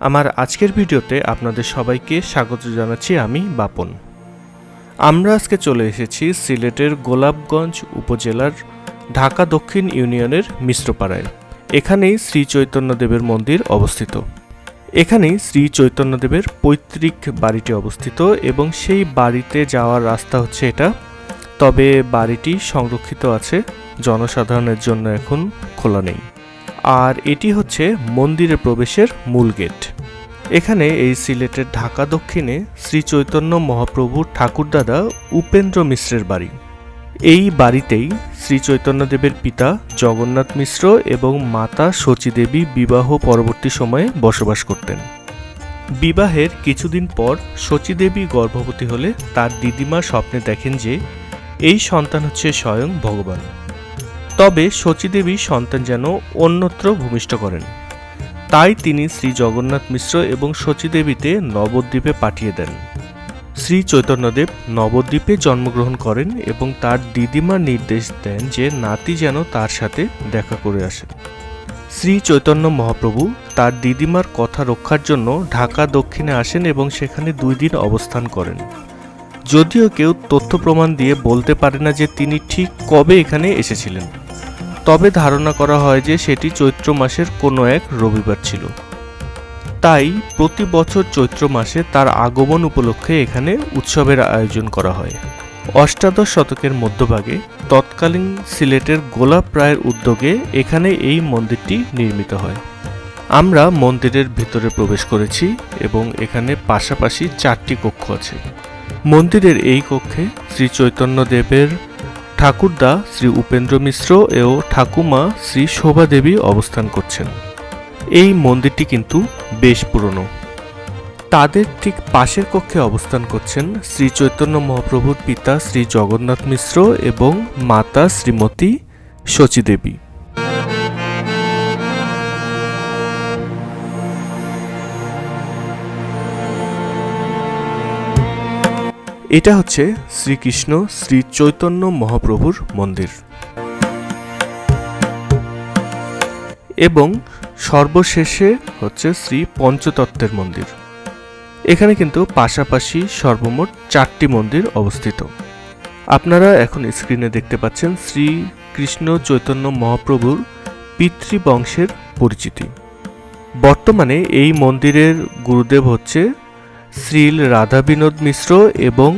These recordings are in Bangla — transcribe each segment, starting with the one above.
আমার আজকের ভিডিওতে আপনাদের সবাইকে স্বাগত জানাচ্ছি আমি বাপন। আমরা আজকে চলে এসেছি সিলেটের গোলাপগঞ্জ উপজেলার ঢাকা দক্ষিণ ইউনিয়নের মিশ্রপাড়ায়। এখানেই শ্রী চৈতন্যদেবের মন্দির অবস্থিত। এখানেই শ্রী চৈতন্যদেবের পৈতৃক বাড়িটি অবস্থিত এবং সেই বাড়িতে যাওয়ার রাস্তা হচ্ছে এটা। তবে বাড়িটি সংরক্ষিত আছে, জনসাধারণের জন্য এখন খোলা নেই। আর এটি হচ্ছে মন্দিরে প্রবেশের মূল গেট। এখানে এই সিলেটের ঢাকা দক্ষিণে শ্রী চৈতন্য মহাপ্রভুর ঠাকুরদাদা উপেন্দ্র মিশ্রের বাড়ি। এই বাড়িতেই শ্রী চৈতন্যদেবের পিতা জগন্নাথ মিশ্র এবং মাতা শচীদেবী বিবাহ পরবর্তী সময়ে বসবাস করতেন। বিবাহের কিছুদিন পর শচীদেবী গর্ভবতী হলে তার দিদিমা স্বপ্নে দেখেন যে এই সন্তান হচ্ছে স্বয়ং ভগবান। তবে শচীদেবী সন্তান যেন অন্যত্র ভূমিষ্ঠ করেন। তাই তিনি শ্রী জগন্নাথ মিশ্র এবং শচীদেবীতে নবদ্বীপে পাঠিয়ে দেন। শ্রী চৈতন্যদেব নবদ্বীপে জন্মগ্রহণ করেন এবং তার দিদিমার নির্দেশ দেন যে নাতি যেন তার সাথে দেখা করে আসে। শ্রী চৈতন্য মহাপ্রভু তার দিদিমার কথা রক্ষার জন্য ঢাকা দক্ষিণে আসেন এবং সেখানে দুই দিন অবস্থান করেন। যদিও কেউ তথ্য প্রমাণ দিয়ে বলতে পারে না যে তিনি ঠিক কবে এখানে এসেছিলেন। তবে ধারণা করা হয় যে সেটি চৈত্র মাসের কোনো এক রবিবার ছিল। তাই প্রতি বছর চৈত্র মাসে তার আগমন উপলক্ষে এখানে উৎসবের আয়োজন করা হয়। অষ্টাদশ শতকের মধ্যভাগে তৎকালীন সিলেটের গোলাপ রায়ের উদ্যোগে এখানে এই মন্দিরটি নির্মিত হয়। আমরা মন্দিরের ভিতরে প্রবেশ করেছি এবং এখানে পাশাপাশি চারটি কক্ষ আছে। মন্দিরের এই কক্ষে শ্রী চৈতন্যদেবের ঠাকুরদা শ্রী উপেন্দ্র মিশ্র ও ঠাকুমা শ্রী শোভা দেবী অবস্থান করছেন। এই মন্দিরটি কিন্তু বেশ পুরনো। তাদের ঠিক পাশের কক্ষে অবস্থান করছেন শ্রী চৈতন্য মহাপ্রভুর পিতা শ্রী জগন্নাথ মিশ্র এবং মাতা শ্রীমতী শচীদেবী। এটা হচ্ছে শ্রীকৃষ্ণ শ্রী চৈতন্য মহাপ্রভুর মন্দির। এবং সর্বশেষে হচ্ছে শ্রী পঞ্চতত্ত্বের মন্দির। এখানে কিন্তু পাশাপাশি সর্বমোট চারটি মন্দির অবস্থিত। আপনারা এখন স্ক্রিনে দেখতে পাচ্ছেন শ্রী কৃষ্ণ চৈতন্য মহাপ্রভুর পিতৃবংশের পরিচিতি। বর্তমানে এই মন্দিরের গুরুদেব হচ্ছে শ্রীল রাধা বিনোদ মিশ্র এবং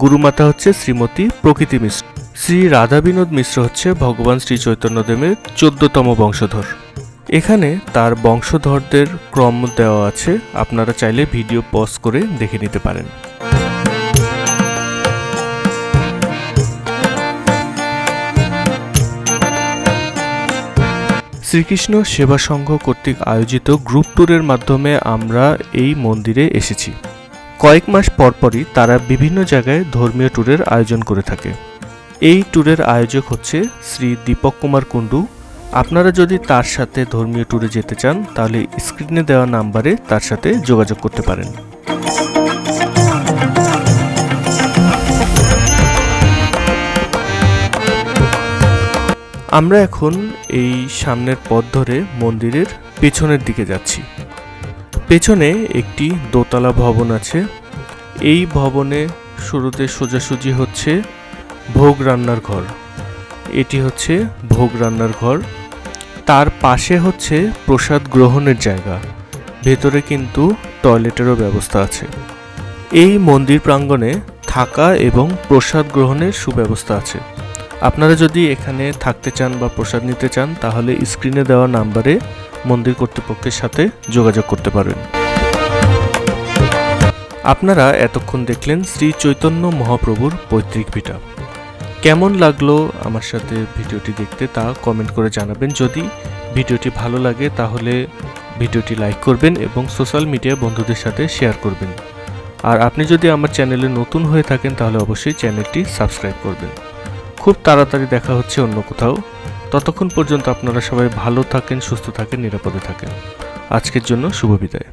গুরুমাতা হচ্ছে শ্রীমতী প্রকৃতি মিশ্র। শ্রী রাধা বিনোদ মিশ্র হচ্ছে ভগবান শ্রী চৈতন্যদেবের চোদ্দতম বংশধর। এখানে তার বংশধরদের ক্রম দেওয়া আছে, আপনারা চাইলে ভিডিও পজ করে দেখে নিতে পারেন। শ্রীকৃষ্ণ সেবা সংঘ কর্তৃক আয়োজিত গ্রুপ ট্যুরের মাধ্যমে আমরা এই মন্দিরে এসেছি। কয়েক মাস পরপরই তারা বিভিন্ন জায়গায় ধর্মীয় ট্যুরের আয়োজন করে থাকে। এই ট্যুরের আয়োজক হচ্ছে শ্রী দীপক কুমার কুণ্ডু। আপনারা যদি তার সাথে ধর্মীয় ট্যুরে যেতে চান, তাহলে স্ক্রিনে দেওয়া নাম্বারে তার সাথে যোগাযোগ করতে পারেন। আমরা এখন এই সামনের পথ ধরে মন্দিরের পেছনের দিকে যাচ্ছি। পেছনে একটি দোতলা ভবন আছে। এই ভবনে শুরুতে সোজাসুজি হচ্ছে ভোগ রান্নার ঘর। এটি হচ্ছে ভোগ রান্নার ঘর। তার পাশে হচ্ছে প্রসাদ গ্রহণের জায়গা। ভেতরে কিন্তু টয়লেটেরও ব্যবস্থা আছে। এই মন্দির প্রাঙ্গণে থাকা এবং প্রসাদ গ্রহণের সুব্যবস্থা আছে। আপনারা যদি এখানে থাকতে চান বা প্রসাদ নিতে চান, তাহলে স্ক্রিনে দেওয়া নাম্বারে মন্দির কর্তৃপক্ষের সাথে যোগাযোগ করতে পারেন। আপনারা এতক্ষণ দেখলেন শ্রী চৈতন্য মহাপ্রভুর পৈতৃক পিঠা। কেমন লাগল আমার সাথে ভিডিওটি দেখতে তা কমেন্ট করে জানাবেন। যদি ভিডিওটি ভালো লাগে তাহলে ভিডিওটি লাইক করবেন এবং সোশ্যাল মিডিয়া বন্ধুদের সাথে শেয়ার করবেন। আর আপনি যদি আমার চ্যানেলে নতুন হয়ে থাকেন তাহলে অবশ্যই চ্যানেলটি সাবস্ক্রাইব করবেন। খুব তাড়াতাড়ি দেখা হচ্ছে অন্য কোথাও। ততক্ষণ পর্যন্ত আপনারা সবাই ভালো থাকেন সুস্থ থাকেন নিরাপদে থাকেন। আজকের জন্য শুভ বিদায়।